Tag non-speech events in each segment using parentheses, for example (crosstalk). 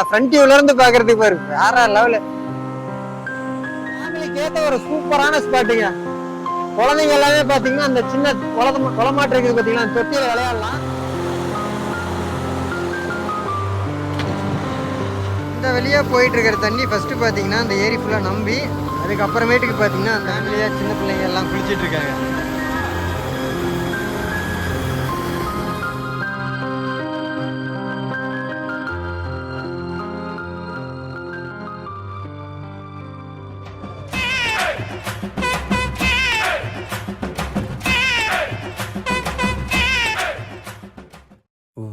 ஆனா ஃப்ரண்ட் வியூல இருந்து பாக்குறதுக்கு பாரு வேற லெவலு ஃபேமிலிக்கு ஏத்த ஒரு சூப்பரான ஸ்பாட்டுங்க குழந்தைங்க எல்லாமே பாத்தீங்கன்னா அந்த சின்ன குளம் குளமாட்டு இருக்குது பாத்தீங்கன்னா அந்த தொட்டியில விளையாடலாம். இந்த வழியா போயிட்டு இருக்கிற தண்ணி ஃபர்ஸ்ட் பாத்தீங்கன்னா அந்த ஏரி ஃபுல்லா நம்பி அதுக்கப்புறமேட்டுக்கு பாத்தீங்கன்னா அந்த ஃபேமிலியா சின்ன பிள்ளைங்க எல்லாம் குளிச்சிட்டு இருக்காங்க.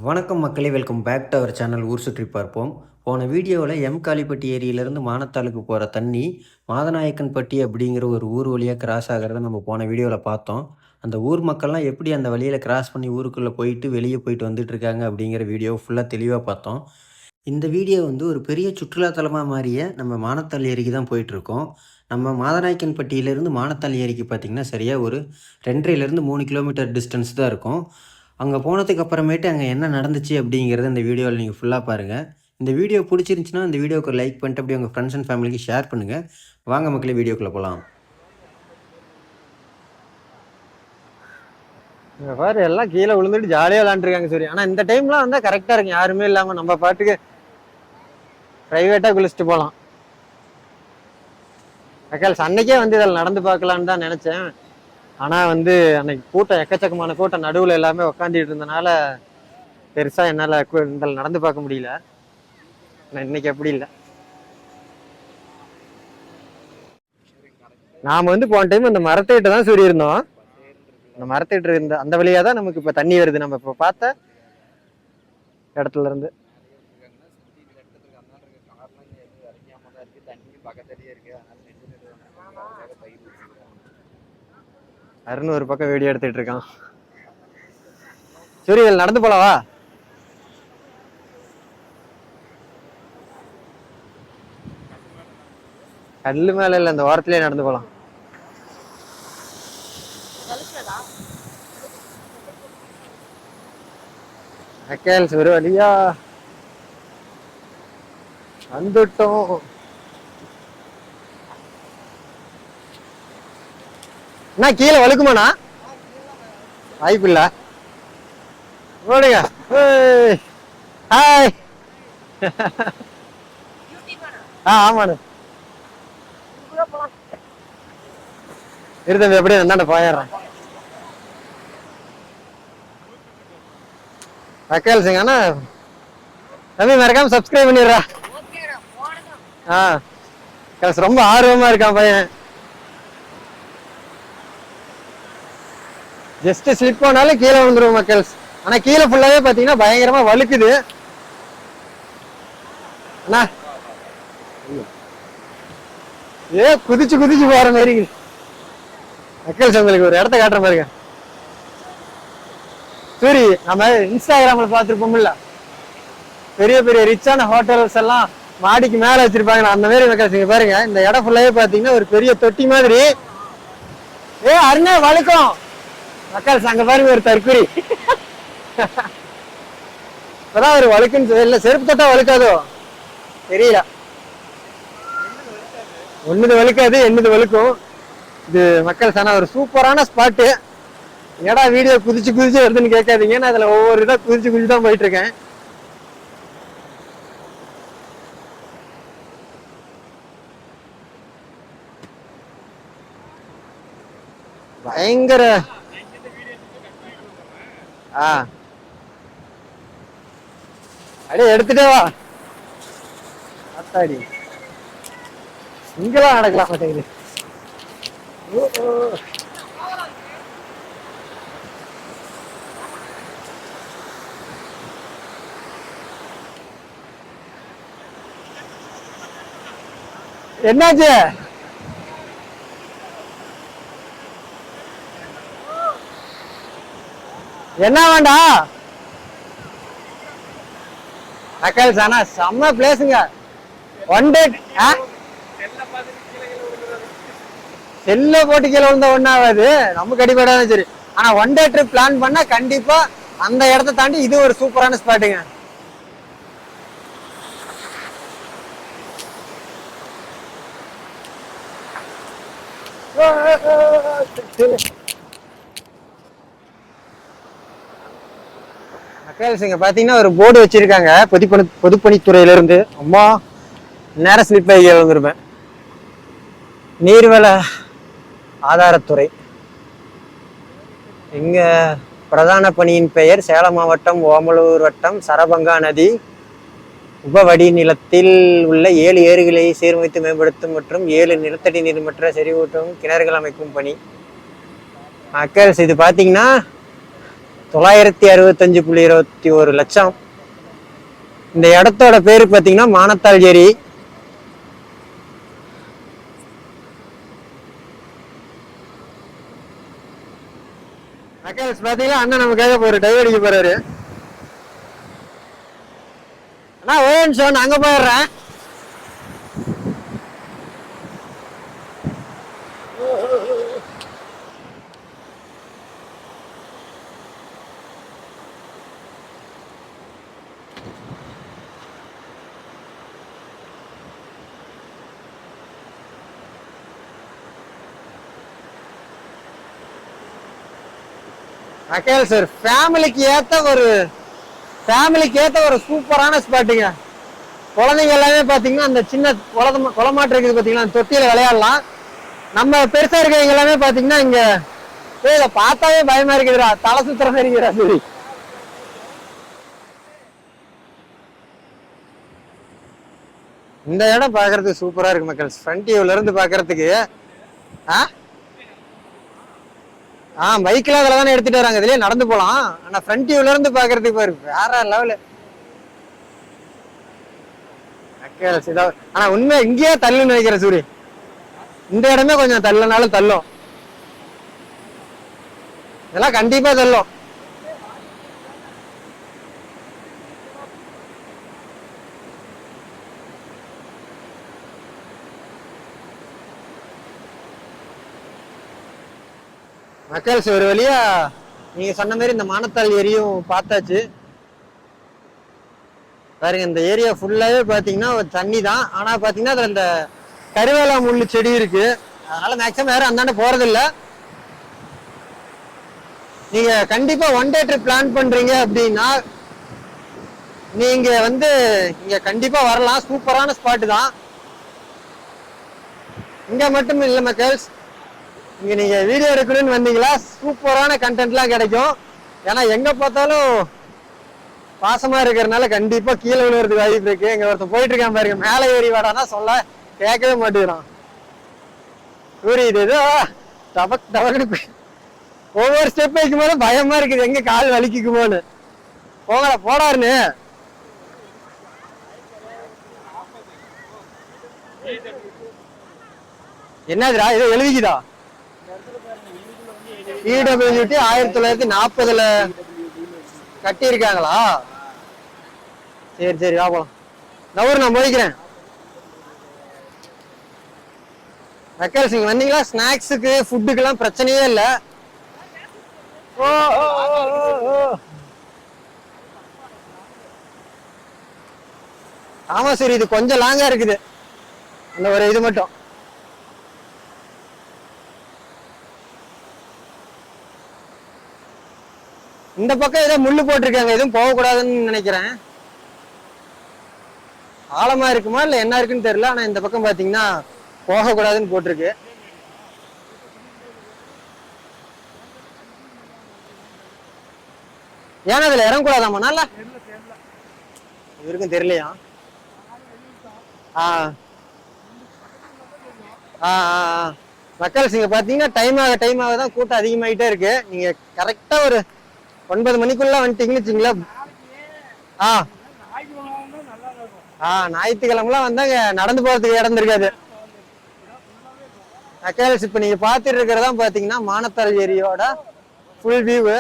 வணக்கம் மக்களே welcome back to our channel ஊர் சுற்றி பார்ப்போம். போன வீடியோவில் எம் காளிப்பட்டி ஏரியிலேருந்து மானத்தாளுக்கு போகிற தண்ணி மாதநாயக்கன்பட்டி அப்படிங்கிற ஒரு ஊர் வழியாக கிராஸ் ஆகிறத நம்ம போன வீடியோவில் பார்த்தோம். அந்த ஊர் மக்கள்லாம் எப்படி அந்த வழியில் கிராஸ் பண்ணி ஊருக்குள்ளே போயிட்டு வெளியே போயிட்டு வந்துட்டு இருக்காங்க அப்படிங்கிற வீடியோ ஃபுல்லாக தெளிவாக பார்த்தோம். இந்த வீடியோ வந்து ஒரு பெரிய சுற்றுலாத்தலமாக மாறிய நம்ம மானத்தால் ஏரிக்கு தான் போயிட்டுருக்கோம். நம்ம மாதநாயக்கன்பட்டியிலேருந்து மானத்தால் ஏரிக்கு பார்த்திங்கன்னா சரியாக ஒரு ரெண்டரைலேருந்து மூணு கிலோமீட்டர் டிஸ்டன்ஸ் தான் இருக்கும். அங்கே போனதுக்கு அப்புறமேட்டு அங்கே என்ன நடந்துச்சு அப்படிங்கிறத இந்த வீடியோவில் நீங்கள் ஃபுல்லாக பாருங்கள் இந்த வீடியோ பிடிச்சிருந்துச்சின்னா இந்த வீடியோக்கு லைக் பண்ணிட்டு அப்படியே உங்கள் ஃப்ரெண்ட்ஸ் அண்ட் ஃபேமிலிக்கு ஷேர் பண்ணுங்கள் வாங்க மக்களே வீடியோக்குள்ளே போகலாம் பாரு எல்லாம் கீழே விழுந்துட்டு ஜாலியாக விளாண்டுருக்காங்க சரி ஆனால் இந்த டைம்லாம் வந்தால் கரெக்டாக இருக்கும். யாருமே இல்லாமல் நம்ம பாட்டுக்கு ப்ரைவேட்டாக குளிச்சுட்டு போகலாம் அக்கால் அன்னைக்கே வந்து இதில் நடந்து பார்க்கலான்னு தான் நினச்சேன். ஆனால் வந்து அன்னைக்கு கூட்டம் எக்கச்சக்கமான கூட்டம் நடுவில் எல்லாமே உக்காந்துட்டு இருந்தனால பெருசாக என்னால் இதில் நடந்து பார்க்க முடியல. ஆனா இன்னைக்கு அப்படி இல்லை. நாம் வந்து போன டைம் அந்த மரத்துக்கிட்ட தான் சொல்லியிருந்தோம் அந்த மரத்திட்டு இருந்த அந்த வழியா தான் நமக்கு இப்போ தண்ணி வருது. நம்ம இப்போ பார்த்த இடத்துல இருந்து. அருண் ஒரு பக்கம் வீடியோ எடுத்துட்டு இருக்கான். சரி நடந்து போலவா? கல்லு மேல இல்ல இந்த ஓரத்திலே நடந்து போலாம். அக்கேல்ஸ் ஒரு வழியா. வந்துட்டோம். அண்ணா கீழே வழுக்குமாண்ணா? வாய்ப்பு இல்ல ஓடுங்க. ஹாய். ஆ ஆமாண்ணு. இரு தம்பி அப்படியே அந்தாண்ட போயிடுறேன். அக்கேல் சிங் அண்ணா தம்பி மறக்காம சப்ஸ்கிரைப் பண்ணிடுறா. ஆ. கேஸ் ரொம்ப ஆர்வமா இருக்கான் பையன். ஜஸ்ட் ஸ்லிப் போனாலும் கீழே விழுந்துரும் மக்கள்ஸ் ஆனால் கீழே ஃபுல்லாவே பார்த்தீங்கன்னா பயங்கரமாக வழுக்குது. அண்ணா. ஏ குதிச்சு குதிச்சு போகிற மாதிரி இருக்குது. மக்கள்ஸ் உங்களுக்கு ஒரு இடத்த காட்டுற மாதிரி சூரி நம்ம இன்ஸ்டாகிராமில் பார்த்துருப்போம்ல. பெரிய பெரிய ரிச்சான ஹோட்டல்ஸ் எல்லாம் மாடிக்கு மேலே வச்சிருப்பாங்க. அந்த மாதிரி மக்கள்ஸ் இங்க பாருங்க. இந்த இடம் ஃபுல்லாவே பார்த்தீங்கன்னா ஒரு பெரிய தொட்டி மாதிரி. ஏ அருணா வழுக்கும் மக்கள் அங்க பாருங்க ஒரு தற்குறி இப்பதான் ஒரு வழுக்குன்னு சொல்லி- செருப்பு தொட்டா வழுக்காதோ? தெரியல. ஒண்ணுது வழுக்காது என்னது வழுக்கும்? இது மக்கள் சனா ஒரு சூப்பரான ஸ்பாட்டு ஏடா வீடியோ குதிச்சு குதிச்சு வருதுன்னு கேட்காதீங்க. நான் அதுல ஒவ்வொரு இதாக குதிச்சு குதிச்சு தான் போயிட்டு இருக்கேன் பயங்கர ஆ. அடே எடுத்துட்டே வா. அத்தாடி இங்கெல்லாம் நடக்கலாம் மாட்டேங்குது. என்னாச்சு? என்ன வேண்டா? நக்கல்ஸ் ஆனா செம்ம பிளேஸுங்க ஒன் டே செல்ல போட்டு கீழே விழுந்த ஒன்றாவது நமக்கு அடிபடாதான் சரி. ஆனா ஒன் டே ட்ரிப் பிளான் பண்ணா கண்டிப்பா அந்த இடத்த தாண்டி இது ஒரு சூப்பரான ஸ்பாட்டுங்க Oh, மக்கள்ஸ் இங்கே பாத்தீங்கன்னா ஒரு போர்டு வச்சிருக்காங்க. பொதுப்பணி பொதுப்பணித்துறையில இருந்து அம்மா நேரம் ஸ்லிப் ஆகி வந்துருப்பேன் நீர்வள ஆதாரத்துறை. இங்க பிரதான பணியின் பெயர் சேலம் மாவட்டம் ஓமலூர் வட்டம் சரபங்கா நதி. உபவடி நிலத்தில் உள்ள ஏழு ஏரிகளை சீர்மைத்து மேம்படுத்தும் மற்றும் ஏழு நிலத்தடி நீர்மற்ற செறிவூட்டும் கிணறுகள் அமைக்கும் பணி. மக்கள்ஸ் இது பார்த்தீங்கன்னா தொள்ளாயிரத்தி அறுபத்தஞ்சு புள்ளி இருபத்தி ஒரு லட்சம். இந்த இடத்தோட பேர் பார்த்தீங்கன்னா மானத்தாள் ஏரி. மக்கள்ஸ் பார்த்தீங்கன்னா அண்ணன் நமக்காக ஒரு டைவ் அடிக்க போறாரு. அண்ணா ஓன்னு சொன்ன நான் அங்க போயிடுறேன். அக்கேல் சார் ஃபேமிலிக்கு ஏத்த ஒரு ஃபேமிலிக்கு ஏத்த ஒரு சூப்பரான ஸ்பாட்டுங்க குழந்தைங்க எல்லாமே பாத்தீங்கன்னா அந்த சின்ன குளம் குளமாட்டு இருக்குது பாத்தீங்கன்னா அந்த தொட்டியில விளையாடலாம். நம்ம பெருசா இருக்கிறவங்க எல்லாமே பாத்தீங்கன்னா இங்க ஏய் இதை பார்த்தாவே பயமா இருக்குதுடா தலை சுத்துற மாதிரி சரி. இந்த இடம் பார்க்கறதுக்கு சூப்பரா இருக்கு மக்கள். ஃப்ரண்ட் வியூல இருந்து பார்க்கறதுக்கு ஆ? ஆ பைக்கில் அதில் தானே எடுத்துட்டு வராங்க. இதுலயே நடந்து போலாம். ஆனா ஃப்ரண்ட் வியூலேருந்து இருந்து பாக்குறதுக்கு பாரு வேற லெவலு ஆனா உண்மை இங்கேயே தள்ளுன்னு நினைக்கிறேன் சூரி இந்த இடமே கொஞ்சம் தள்ளனாலும் தள்ளும். இதெல்லாம் கண்டிப்பா தள்ளும். கேள்ஸ் ஒரு வழியா நீங்க சொன்ன மாதிரி இந்த மானத்தால் ஏரியும் பார்த்தாச்சு. பாருங்க இந்த ஏரியா ஃபுல்லாவே பாத்தீங்கன்னா தண்ணி தான். ஆனா பாத்தீங்கன்னா அதுல இந்த கருவேலா முள்ளு செடி இருக்கு. அதனால மேக்ஸிமம் யாரும் அந்தாண்ட போறதில்ல. நீங்க கண்டிப்பா ஒன் டே ட்ரிப் பிளான் பண்றீங்க அப்படின்னா நீங்க வந்து இங்க கண்டிப்பா வரலாம். சூப்பரான ஸ்பாட் தான். இங்க மட்டும் இல்லை மக்கள்ஸ் இங்க நீங்க வீடியோ எடுக்கணும்னு வந்தீங்களா? சூப்பரான கண்டென்ட்லாம் கிடைக்கும். ஏன்னா எங்க பார்த்தாலும் பாசமா இருக்கிறதுனால கண்டிப்பா கீழே விழுறதுக்கு வாய்ப்பு இருக்கு. இங்க ஒருத்தன் போயிட்டு இருக்கான் பாருங்க. மேலே ஏறி வாடானா சொல்ல கேட்கவே மாட்டேங்கிறான். புரியுது ஏதோ? டபக் டபக்குன்னு ஒவ்வொரு ஸ்டெப் வைக்கும் போது பயமா இருக்குது. எங்க கால் வலிக்குமோன்னு. போங்கடா போடாருன்னு. என்னதுடா? ஏதோ எழுதிக்குதா? இடபிள்யூடி ஆயிரத்தி தொள்ளாயிரத்தி நாற்பதுல கட்டியிருக்காங்களா? சரி சரி வா போலாம். நவர் நான் போய்க்கிறேன் மக்கள் நீங்க வந்தீங்களா? ஸ்நாக்ஸுக்கு ஃபுட்டுக்கெல்லாம் பிரச்சனையே இல்ல. ஓ ஓ. ஆமா சரி இது கொஞ்சம் லாங்கா இருக்குது. அந்த ஒரு இது மட்டும். இந்த பக்கம் ஏதோ முள்ளு போட்டிருக்காங்க. எதுவும் போகக்கூடாதுன்னு நினைக்கிறேன். ஆழமா இருக்குமா இல்லை என்ன இருக்குன்னு தெரியல. ஆனால் இந்த பக்கம் பார்த்தீங்கன்னா போகக்கூடாதுன்னு போட்டிருக்கு. ஏன்னா அதில் இறங்கக்கூடாதாமா நல்ல. இவருக்கும் தெரியலையா? ஆ. ஆ ஆ ஆ. மக்கள் இங்க பார்த்தீங்கன்னா டைம் ஆக டைம் ஆக தான் கூட்டம் அதிகமாகிட்டே இருக்கு. நீங்கள் கரெக்டாக ஒரு ஒன்பது மணிக்குள்ள வந்துட்டீங்கன்னு வச்சுங்களா ஆ. ஆ ஞாயிற்றுக்கிழமெல்லாம் வந்தாங்க. நடந்து போறதுக்கு இடம் இருக்காது. அக்கேல்ஸ் இப்ப நீங்க பாத்துட்டு இருக்கிறதா பாத்தீங்கன்னா மானத்தாள் ஏரியோட ஃபுல் வியூவு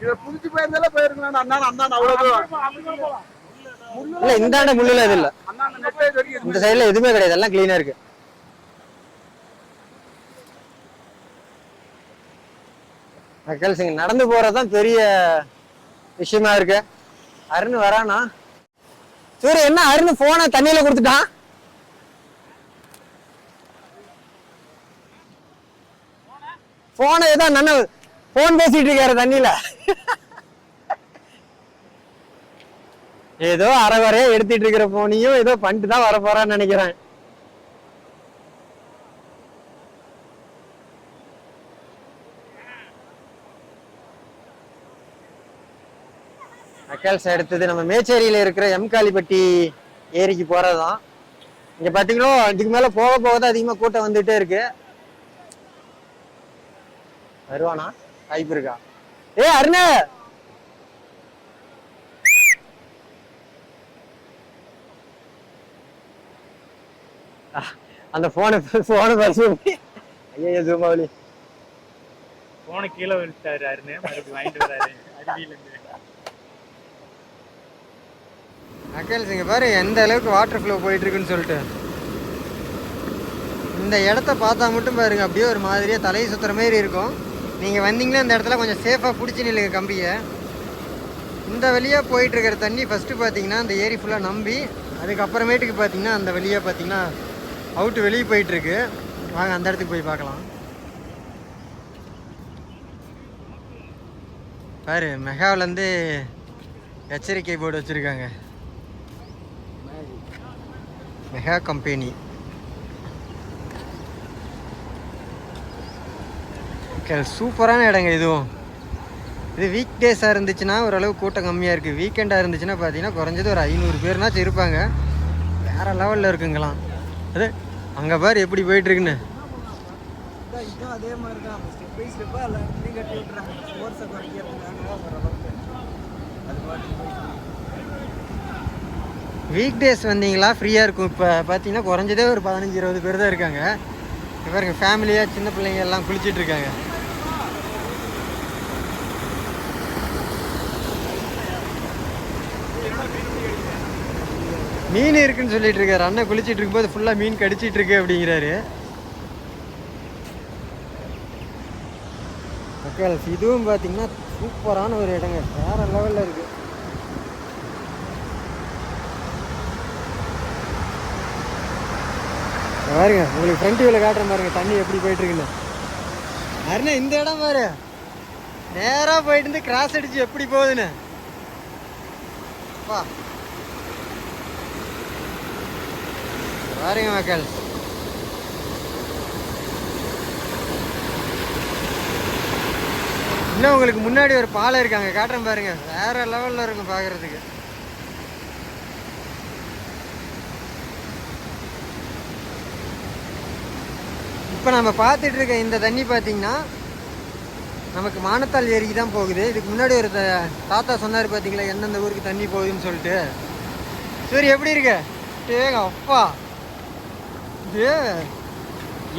இத புடிச்சு போயிருந்தாலே போயிருக்கலாம். அண்ணா அண்ணா அவ்வளவு இல்ல இந்தாண்ட முள்ளுல இது இல்ல. இந்த சைடுல எதுவுமே கிடையாது. எல்லாம் கிளீனா இருக்கு. மக்கள்ஸ் நடந்து போறதுதான் பெரிய விஷயமா இருக்கு. அருண் வரானா? சூரிய என்ன அருண் போனை தண்ணியில கொடுத்துட்டான்? போனை ஏதோ நன்ன போன் பேசிட்டு இருக்காரு தண்ணியில. (laughs) ஏதோ அரைவரையா எடுத்துட்டு இருக்கிற போனையும் ஏதோ பண்ணிட்டு தான் வரப்போறான்னு நினைக்கிறேன். நினைக்கிறேன் சார் அடுத்தது நம்ம மேச்சேரியில் இருக்கிற எம்காலிப்பட்டி ஏரிக்கு போறதுதான். இங்கே பார்த்தீங்கன்னா இதுக்கு மேலே போக போக தான் அதிகமாக கூட்டம் வந்துகிட்டே இருக்கு. வருவானா? வாய்ப்பு இருக்கா? ஏ அருணா! அந்த போனை போனை பரிசு ஐயோ ஜூமாவளி போன கீழே விழுத்தாரு அருண். மறுபடியும் வாங்கிட்டு வராரு. அருவியில இருந்து. அக்கேல்ஸ் இங்க பாரு எந்த அளவுக்கு வாட்டர் ஃப்ளோ போயிட்டு இருக்குன்னு சொல்லிட்டு. இந்த இடத்த பார்த்தா மட்டும் பாருங்க அப்படியே ஒரு மாதிரியே தலையை சுத்துற மாதிரி இருக்கும். நீங்கள் வந்தீங்கன்னா இந்த இடத்துல கொஞ்சம் சேஃபாக பிடிச்சி நில்லுங்க கம்பியை. இந்த வழியாக போயிட்டு இருக்கிற தண்ணி ஃபஸ்ட்டு பார்த்தீங்கன்னா அந்த ஏரி ஃபுல்லாக நம்பி அதுக்கப்புறமேட்டுக்கு பார்த்தீங்கன்னா அந்த வழியாக பார்த்தீங்கன்னா அவுட்டு வெளியே போயிட்டுருக்கு. வாங்க அந்த இடத்துக்கு போய் பார்க்கலாம். பாரு மெகாவிலேருந்து எச்சரிக்கை போர்டு வச்சுருக்காங்க. Mega company. சூப்பரான இடங்க இதுவும். இது வீக் டேஸாக இருந்துச்சுன்னா ஓரளவு கூட்டம் கம்மியாக இருக்குது வீக்கெண்டாக இருந்துச்சுன்னா பார்த்தீங்கன்னா குறைஞ்சது ஒரு ஐநூறு பேர்னாச்சும் இருப்பாங்க. வேறு லெவலில் இருக்குங்களாம். அது அங்கே பாரு எப்படி போயிட்டுருக்குன்னு. அதே மாதிரி தான் ஸ்டெப் பை ஸ்டெப்பாக எல்லா இடத்துலையும் கட்டி விட்டுறாங்க. ஃபோர்ஸை குறைக்கிறதுக்காக ஓரளவுக்கு அது பாட்டு வீக் டேஸ் வந்தீங்களா? ஃப்ரீயாக இருக்கும். இப்போ பார்த்தீங்கன்னா குறைஞ்சதே ஒரு பதினஞ்சு இருபது பேர் தான் இருக்காங்க. பாருங்க ஃபேமிலியாக சின்ன பிள்ளைங்க எல்லாம் குளிச்சிட்டு மீன் இருக்குன்னு சொல்லிட்டு இருக்காரு. அண்ணன் குளிச்சிட்டு இருக்கும்போது ஃபுல்லாக மீன் கடிச்சிட்டு இருக்கு அப்படிங்கிறாரு. ஓகே இதுவும் பார்த்தீங்கன்னா சூப்பரான ஒரு இடங்க. வேற லெவலில் இருக்குது பாருங்க உங்களுக்கு ஃப்ரண்ட் வியூவில் காட்டுற பாருங்க தண்ணி எப்படி போயிட்டு இருக்குன்னு. அருணா இந்த இடம் பாரு. நேராக போயிட்டு இருந்து கிராஸ் அடிச்சு எப்படி போகுதுன்னு. வா. பாருங்க மக்கள். இன்னும் உங்களுக்கு முன்னாடி ஒரு பாலம் இருக்காங்க காட்டுறேன் பாருங்க. வேற லெவல்ல இருக்கும் பார்க்கறதுக்கு இப்போ நம்ம பார்த்துட்டு இருக்க இந்த தண்ணி பார்த்தீங்கன்னா நமக்கு மானத்தால் ஏரிக்கு தான் போகுது. இதுக்கு முன்னாடி ஒரு தாத்தா சொன்னார் பார்த்தீங்களா எந்தெந்த ஊருக்கு தண்ணி போகுதுன்னு சொல்லிட்டு. சரி எப்படி இருக்க? ஏங்க அப்பா. போகுது.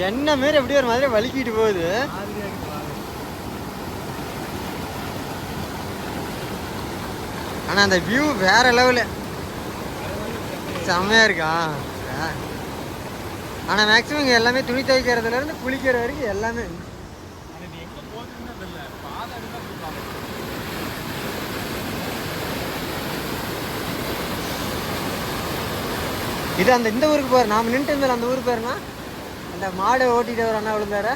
என்ன மாரி அப்படியே ஒரு மாதிரி வலிக்கிட்டு போகுது. ஆனால் அந்த வியூ வேற லெவலு செம்மையாக இருக்கா? ஆனால் ஆனா மேக்ஸிமம் இங்க எல்லாமே துணி துவைக்கிறதுல இருந்து குளிக்கிற வரைக்கும் எல்லாமே இது அந்த இந்த ஊருக்கு போற நாம நின்றுட்டு இருந்தால அந்த ஊருக்கு பேருனா அந்த மாடை ஓட்டிட்டு வர அண்ணா விழுந்தார.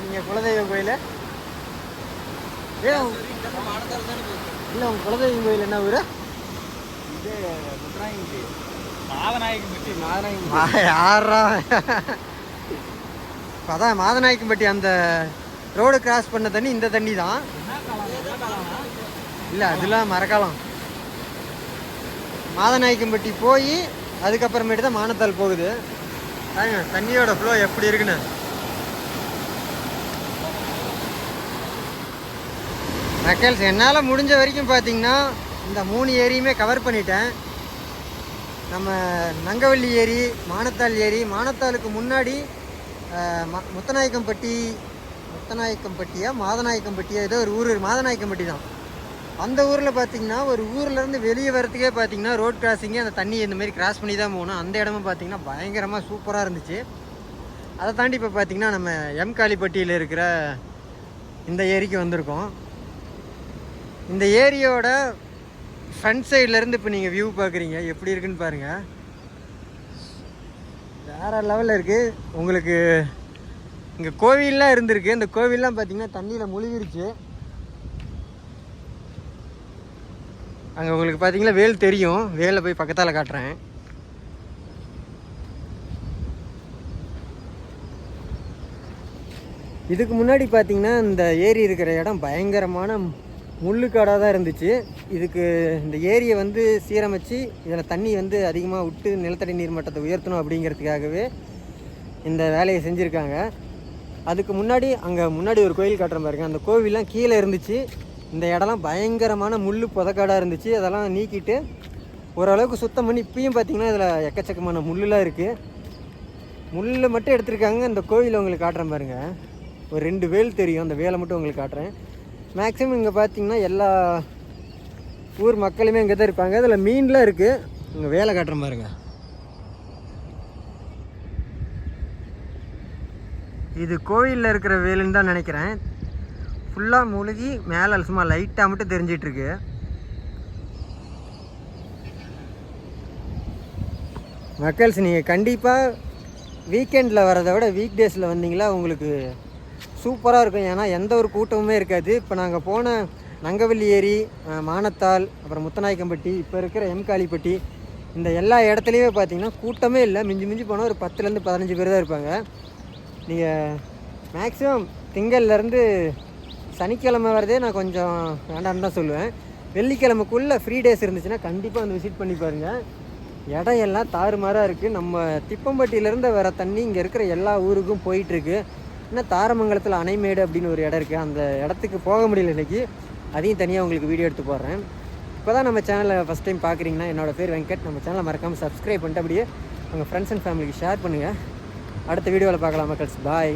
நீங்க குலதெய்வ கோயில. ஏன் இல்ல உங்க குலதெய்வம் கோயில் என்ன ஊரு? மாதநாயகம் பற்றி மாதநாயகம் மா- யாரா அதான் மாதநாயக்கம்பட்டி அந்த ரோடு கிராஸ் பண்ண தண்ணி இந்த தண்ணி தான் இல்லை அதெல்லாம் மரக்காலம். மாதநாயக்கம்பட்டி போய் அதுக்கப்புறமேட்டு தான் மானத்தால் போகுது. பாருங்க தண்ணியோட ஃப்ளோ எப்படி இருக்குன்னு. மக்கள்ஸ் என்னால் முடிஞ்ச வரைக்கும் பார்த்தீங்கன்னா இந்த மூணு ஏரியுமே கவர் பண்ணிட்டேன். நம்ம நங்கவள்ளி ஏரி மானத்தாள் ஏரி மானத்தாளுக்கு முன்னாடி ம- முத்தநாயக்கம்பட்டி முத்தநாயக்கம்பட்டியா மாதநாயக்கம்பட்டியா ஏதோ ஒரு ஊர் மாதநாயக்கம்பட்டி தான். அந்த ஊரில் பார்த்தீங்கன்னா ஒரு ஊர்லேருந்து வெளியே வரத்துக்கே பார்த்தீங்கன்னா ரோட் கிராசிங்கே அந்த தண்ணி இந்த மாதிரி கிராஸ் பண்ணி தான் போகணும். அந்த இடமும் பார்த்தீங்கன்னா பயங்கரமாக சூப்பராக இருந்துச்சு. அதை தாண்டி இப்போ பார்த்தீங்கன்னா நம்ம எம் காளிப்பட்டியில் இருக்கிற இந்த ஏரிக்கு வந்திருக்கோம். இந்த ஏரியோட ஃப்ரண்ட் சைட்லேருந்து இப்போ நீங்கள் வியூ பார்க்குறீங்க எப்படி இருக்குன்னு பாருங்கள் வேறு லெவலில் இருக்குது உங்களுக்கு இங்கே கோவில்லாம் இருந்திருக்கு. இந்த கோவில்லாம் பார்த்தீங்கன்னா தண்ணியில் முழுகிருச்சு. அங்கே உங்களுக்கு பார்த்தீங்கன்னா வேல் தெரியும். வேலை போய் பக்கத்தால் காட்டுறேன். இதுக்கு முன்னாடி பார்த்தீங்கன்னா இந்த ஏரி இருக்கிற இடம் பயங்கரமான முள்ளுக்காடாக தான் இருந்துச்சு. இதுக்கு இந்த ஏரியை வந்து சீரமைச்சு இதில் தண்ணி வந்து அதிகமாக விட்டு நிலத்தடி நீர் மட்டத்தை உயர்த்தணும் அப்படிங்கிறதுக்காகவே இந்த வேலையை செஞ்சுருக்காங்க. அதுக்கு முன்னாடி அங்கே முன்னாடி ஒரு கோயில் காட்டுற பாருங்க. அந்த கோவிலெலாம் கீழே இருந்துச்சு. இந்த இடம்லாம் பயங்கரமான முள் புதக்காடாக இருந்துச்சு. அதெல்லாம் நீக்கிட்டு ஓரளவுக்கு சுத்தம் பண்ணி இப்பயும் பார்த்தீங்கன்னா இதில் எக்கச்சக்கமான முள்ளுலாம் இருக்குது முள்ளை மட்டும் எடுத்திருக்காங்க. இந்த கோவிலை உங்களுக்கு காட்டுறேன் பாருங்கள் ஒரு ரெண்டு வேல் தெரியும். அந்த வேலை மட்டும் உங்களுக்கு காட்டுறேன். மேக்ஸிமம் இங்கே பார்த்தீங்கன்னா எல்லா ஊர் மக்களுமே இங்கே தான் இருப்பாங்க. அதில் மீன்லாம் இருக்குது இங்கே வேலை காட்டுறேன் பாருங்க. இது கோவிலில் இருக்கிற வேலுன்னு தான் நினைக்கிறேன். ஃபுல்லாக முழுகி மேலே சும்மா லைட்டாக மட்டும் தெரிஞ்சிட்ருக்கு. மக்கள்ஸ் நீங்கள் கண்டிப்பாக வீக்கெண்டில் வரதை விட வீக் டேஸில் வந்தீங்களா உங்களுக்கு சூப்பராக இருக்கும். ஏன்னா எந்த ஒரு கூட்டமுமே இருக்காது. இப்போ நாங்கள் போன நங்கவல்லி ஏரி மானத்தால் அப்புறம் முத்தநாயக்கம்பட்டி இப்போ இருக்கிற எம்காளிப்பட்டி இந்த எல்லா இடத்துலையுமே பார்த்தீங்கன்னா கூட்டமே இல்லை. மிஞ்சி மிஞ்சி போனால் ஒரு பத்துலேருந்து பதினஞ்சு பேர் தான் இருப்பாங்க. நீங்கள் மேக்ஸிமம் திங்கள்லேருந்து சனிக்கிழமை வரதே நான் கொஞ்சம் வேண்டாம்னு தான் சொல்லுவேன். வெள்ளிக்கிழமைக்குள்ளே ஃப்ரீ டேஸ் இருந்துச்சுன்னா கண்டிப்பாக வந்து விசிட் பண்ணி பாருங்கள் இடம் எல்லாம் தாறுமாறாக இருக்குது நம்ம திப்பம்பட்டியிலேருந்து வர தண்ணி இங்கே இருக்கிற எல்லா ஊருக்கும் போயிட்டுருக்கு. இன்னும் தாரமங்கலத்தில் அணைமேடு அப்படின்னு ஒரு இடம் இருக்குது அந்த இடத்துக்கு போக முடியல இன்றைக்கி அதையும் தனியாக உங்களுக்கு வீடியோ எடுத்து போடுறேன். இப்போ தான் நம்ம சேனலை ஃபஸ்ட் டைம் பார்க்குறீங்கன்னா என்னோடய பேர் வெங்கட். நம்ம சேனலை மறக்காமல் சப்ஸ்கிரைப் பண்ணிட்டு அப்படியே உங்கள் ஃப்ரெண்ட்ஸ் அண்ட் ஃபேமிலிக்கு ஷேர் பண்ணுங்கள் அடுத்த வீடியோவில் பார்க்கலாம் மக்கள்ஸ். பாய்